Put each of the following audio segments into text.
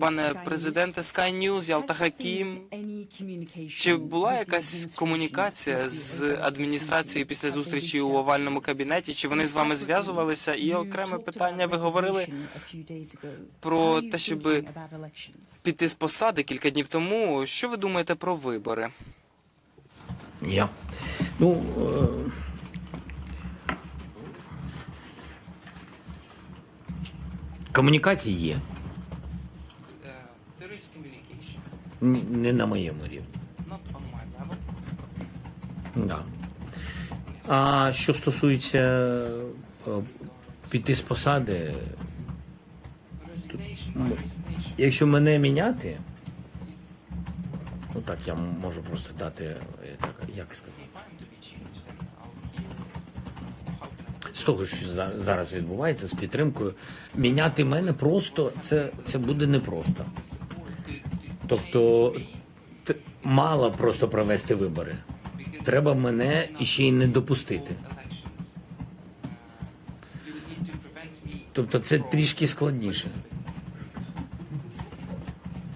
Пане Sky президенте. Sky News, Ялта Хакім. been any communication Чи була якась комунікація з адміністрацією після зустрічі у овальному кабінеті? Чи вони з вами зв'язувалися? І окреме питання. Ви говорили про те, щоб піти з посади кілька днів тому. Що ви думаєте про вибори? Я. Ну, е, комунікації є. Не на моєму рівні. Да. А що стосується е, піти з посади, м- якщо мене міняти, ну так я можу просто дати, е, так, як сказати. З того, що за- зараз відбувається з підтримкою, міняти мене просто це, це буде непросто. Тобто мало просто провести вибори. Треба мене іще й не допустити. Тобто це трішки складніше.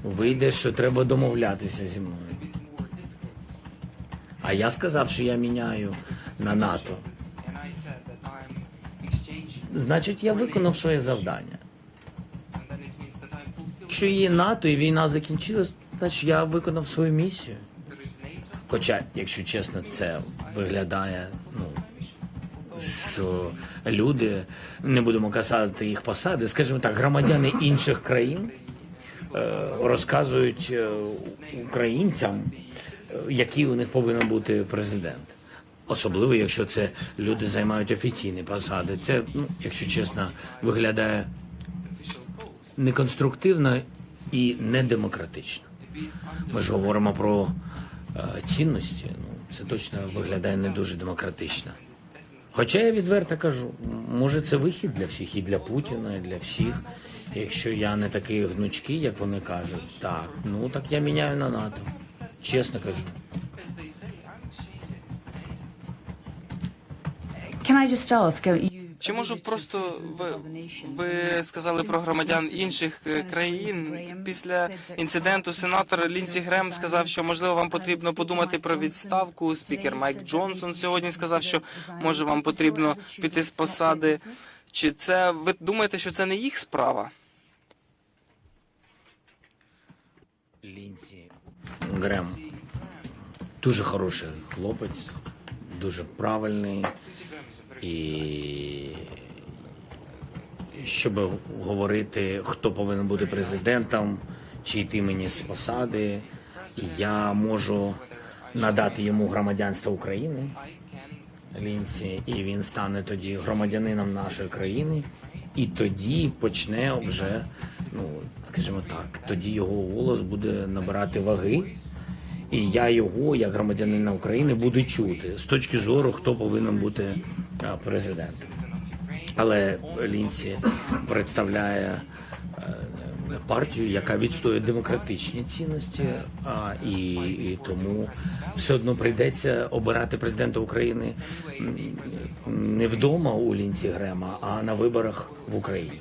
Вийде, що треба домовлятися зі мною. А я сказав, що я міняю на НАТО. Значить, я виконав своє завдання. Якщо є НАТО і війна закінчилась, значить я виконав свою місію. Хоча, якщо чесно, це виглядає, ну, що люди, не будемо казати їх посади, скажімо так, громадяни інших країн е, розказують е, українцям, е, який у них повинен бути президент. Особливо, якщо це люди займають офіційні посади. Це, ну, якщо чесно, виглядає неконструктивно і недемократично. Ми ж говоримо про е, цінності. Ну, це точно виглядає не дуже демократично. Хоча я відверто кажу, може це вихід для всіх, і для Путіна, і для всіх. Якщо я не такий гнучкий, як вони кажуть, так, ну так я міняю на НАТО. Чесно кажу. Чи можу просто ви, ви сказали про громадян інших е, країн? Після інциденту сенатор Лінсі Грем сказав, що можливо вам потрібно подумати про відставку. Спікер Майк Джонсон сьогодні сказав, що може вам потрібно піти з посади. Чи це ви думаєте, що це не їх справа? Лінсі Грем дуже хороший хлопець, дуже правильний. І щоб говорити, хто повинен бути президентом, чи йти мені з посади, я можу надати йому громадянство України. Лінці, і він стане тоді громадянином нашої країни, і тоді почне вже, ну скажімо так, тоді його голос буде набирати ваги, і я його, як громадянина України, буду чути з точки зору, хто повинен бути президентом. Але Лінці представляє е, партію, яка відстоює демократичні цінності, а і, і тому все одно прийдеться обирати президента України не вдома у Лінці Грема, а на виборах в Україні.